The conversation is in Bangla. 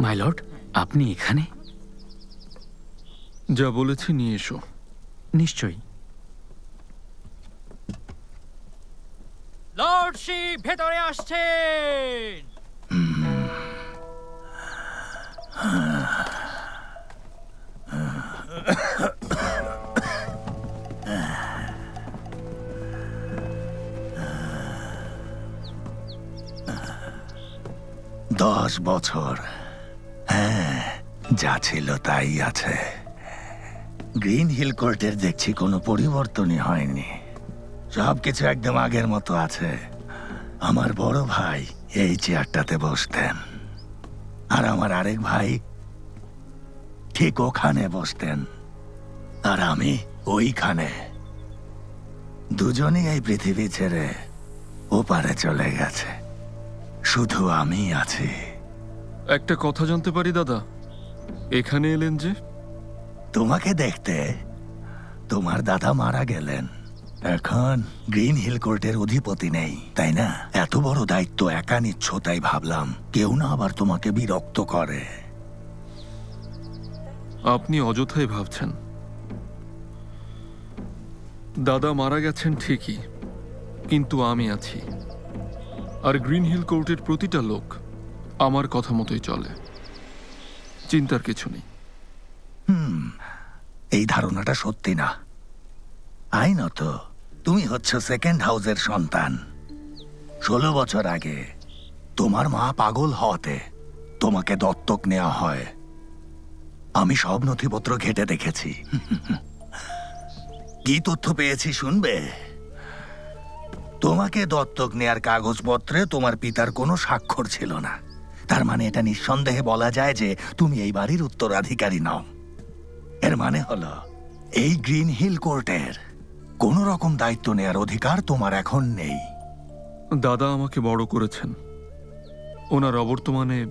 মাই লর্ড আপনি এখানে? যা বলেছি নিয়ে এসো। নিশ্চয়ই। লর্ড ভেতরে আসছেন! দশ বছর। হ্যাঁ যা ছিল তাই আছে। গ্রিন হিল কোর্টের দেখছি কোনো পরিবর্তনই হয়নি। সব কিছু একদম আগের মতো আছে। আমার বড় ভাই এই চেয়ারটাতে বসতেন। আর আমার আরেক ভাই ঠিক ওখানে বসতেন। আর আমি ওইখানে। দুজনেই এই পৃথিবী ছেড়ে ওপারে চলে গেছে। শুধু আমি আছি। একটা কথা জানতে পারি দাদা? এখানে এলেন যে? তোমাকে দেখতে তোমার দাদা মারা গেলেন। এখন গ্রিন হিল কোর্টের অধিপতি নেই তাই না? এত বড় দায়িত্ব একা নিচ্ছ তাই ভাবলাম কেউ না আবার তোমাকে বিরক্ত করে। আপনি অযথাই ভাবছেন। দাদা মারা গেছেন ঠিকই কিন্তু আমি আছি। আর গ্রিন হিল কোর্টের প্রতিটা লোক আমার কথা মতোই চলে। চিন্তার কিছু নেই। এই ধারণাটা সত্যি না। আইনত তুমি হচ্ছ সেকেন্ড হাউসের সন্তান। ষোলো বছর আগে তোমার মা পাগল হওয়াতে তোমাকে দত্তক নেওয়া হয়। আমি সব নথিপত্র ঘেটে দেখেছি। কি তথ্য পেয়েছি শুনবে? তোমাকে দত্তক নেয়ার কাগজপত্রে তোমার পিতার কোনো স্বাক্ষর ছিল না। তার মানে এটা নিঃসন্দেহে বলা যায় যে তুমি এই বাড়ির উত্তরাধিকারী নও। এর মানে হলো, এই গ্রিন হিল কোর্টের কোন রকম দায়িত্ব নেয়ার অধিকার তোমার এখন নেই। দাদা আমাকে বড় করেছেন। ওনার অবর্তমানে